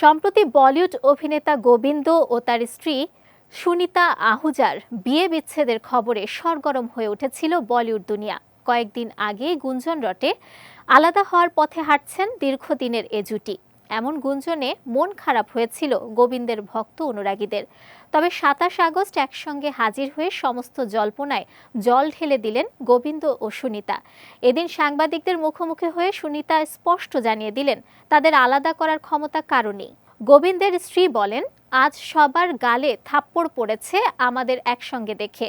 সম্প্রতি বলিউড অভিনেতা গোবিন্দ ও তার স্ত্রী সুনিতা আহুজার বিয়ে বিচ্ছেদের খবরে সরগরম হয়ে উঠেছিল বলিউড দুনিয়া। কয়েকদিন আগে গুঞ্জন রটে, আলাদা হওয়ার পথে হাঁটছেন দীর্ঘদিনের এ জুটি। এমন গুঞ্জনে মন খারাপ হয়েছিল গোবিন্দের ভক্ত অনুরাগীদের। তবে সাতাশ আগস্ট একসঙ্গে হাজির হয়ে সমস্ত জল্পনায় জল ঢেলে দিলেন গোবিন্দ ও সুনিতা। এদিন সাংবাদিকদের মুখোমুখি হয়ে সুনিতা স্পষ্ট জানিয়ে দিলেন, তাদের আলাদা করার ক্ষমতা কারণেই গোবিন্দের স্ত্রী বলেন, আজ সবার গালে থাপ্পড় পড়েছে আমাদের একসঙ্গে দেখে।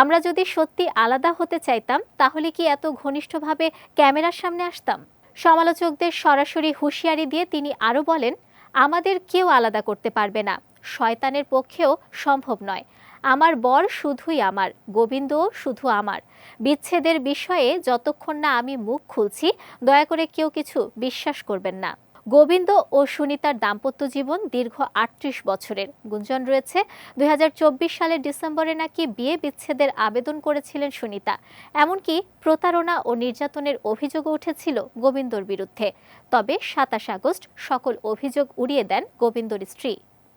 আমরা যদি সত্যি আলাদা হতে চাইতাম, তাহলে কি এত ঘনিষ্ঠভাবে ক্যামেরার সামনে আসতাম? সমালোচকদের সরাসরি হুঁশিয়ারি দিয়ে তিনি আরও বলেন, আমাদের কেউ আলাদা করতে পারবে না। শয়তানের পক্ষেও সম্ভব নয়। আমার বর শুধুই আমার, গোবিন্দও শুধু আমার। বিচ্ছেদের বিষয়ে যতক্ষণ না আমি মুখ খুলছি, দয়া করে কেউ কিছু বিশ্বাস করবেন না। গোবিন্দ ও সুনিতার দাম্পত্য জীবন দীর্ঘ আটত্রিশ বছরের। গুঞ্জন রয়েছে দু হাজার চব্বিশ সালের ডিসেম্বরে নাকি বিয়ে বিচ্ছেদের আবেদন করেছিলেন সুনিতা। এমনকি প্রতারণা ও নির্যাতনের অভিযোগও উঠেছিল গোবিন্দর বিরুদ্ধে। তবে সাতাশ আগস্ট সকল অভিযোগ উড়িয়ে দেন গোবিন্দর স্ত্রী।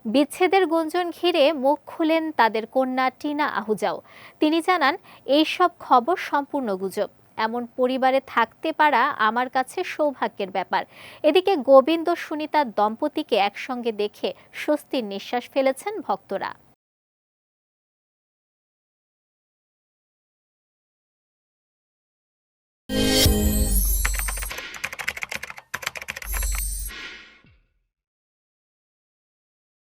বিচ্ছেদের গুঞ্জন ঘিরে মুখ খুলেন তাদের কন্যা টিনা আহুজাও। তিনি জানান, এইসব খবর সম্পূর্ণ গুজব। এমন পরিবারে থাকতে পারা আমার কাছে সৌভাগ্যের ব্যাপার। এদিকে গোবিন্দ সুনিতা দম্পতিকে একসঙ্গে দেখে স্বস্তির নিঃশ্বাস ফেলেছেন ভক্তরা।